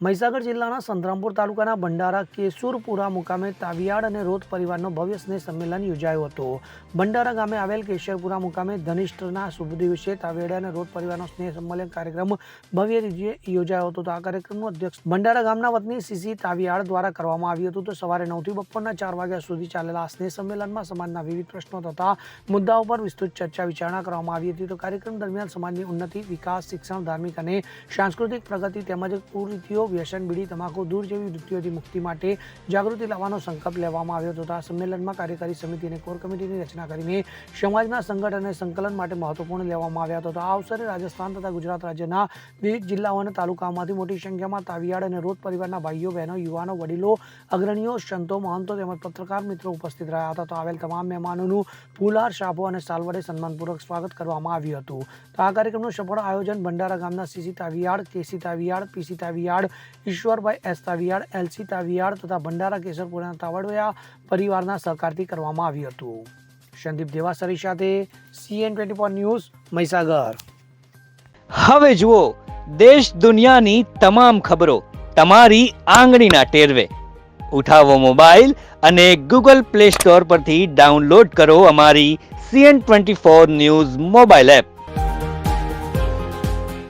મહીસાગર જિલ્લાના સંતરામપુર તાલુકાના ભંડારા કેસુરપુરા મુકામે તાવિયાડ અને રોત પરિવારનો ભવ્ય સ્નેહ સંમેલન યોજાયો હતો. ભંડારા ગામે આવેલ કેશરપુરા મુકામે ધનિષ્ઠના શુભ દિવસે તાવિયાડ અને રોત પરિવારનો સ્નેહ સંમેલન કાર્યક્રમ ભવ્ય રીતે યોજાયો હતો. આ કાર્યક્રમનું અધ્યક્ષ ભંડારા ગામના વતની સીસી તાવિયાડ દ્વારા કરવામાં આવ્યું હતું. તો સવારે નવથી બપોરના ચાર વાગ્યા સુધી ચાલેલા આ સ્નેહ સંમેલનમાં સમાજના વિવિધ પ્રશ્નો તથા મુદ્દાઓ પર વિસ્તૃત ચર્ચા વિચારણા કરવામાં આવી હતી. તો કાર્યક્રમ દરમિયાન સમાજની ઉન્નતિ, વિકાસ, શિક્ષણ, ધાર્મિક અને સાંસ્કૃતિક પ્રગતિ તેમજ કુરીતિઓ વ્યસન, બીડી, તમાકુ દૂર જેવી વૃત્તિઓથી મુક્તિ માટે જાગૃતિ લાવવાનો સંકલ્પ લેવામાં આવ્યો હતો. આ સંમેલનમાં કાર્યકારી સમિતિ અને કોર કમિટીની રચના કરીને સમાજના સંગઠન અને સંકલન માટે મહત્વપૂર્ણ લેવામાં આવ્યા હતા. આ અવસરે રાજસ્થાન તથા ગુજરાત રાજ્યના વિવિધ જિલ્લાઓ અને તાલુકામાંથી મોટી સંખ્યામાં તાવિયાડ અને રોજ પરિવારના ભાઈઓ, બહેનો, યુવાનો, વડીલો, અગ્રણીઓ, સંતો, મહંતો તેમજ પત્રકાર મિત્રો ઉપસ્થિત રહ્યા હતા. તો આવેલ તમામ મહેમાનોનું ફૂલહાર શાભો અને સાલ વડે સન્માનપૂર્વક સ્વાગત કરવામાં આવ્યું હતું. તો આ કાર્યક્રમનું સફળ આયોજન ભંડારા ગામના CC Taviyad KC Taviyad PC Taviyad Ishwarbhai S Taviyad LC Taviyad તથા ભંડારા કેસરપુરાના તાવડયા પરિવારના સહકારથી કરવામાં આવ્યું હતું. સંદીપ દેવાસરી સાથે સીએન ટ્વેન્ટી ન્યૂઝ, મહીસાગર. હવે જુઓ, દેશ દુનિયાની તમામ ખબરો તમારી આંગળીના ટેરવે. ઉઠાવો મોબાઈલ અને ગૂગલ પ્લે સ્ટોર પરથી ડાઉનલોડ કરો અમારી CN twenty four news mobile app.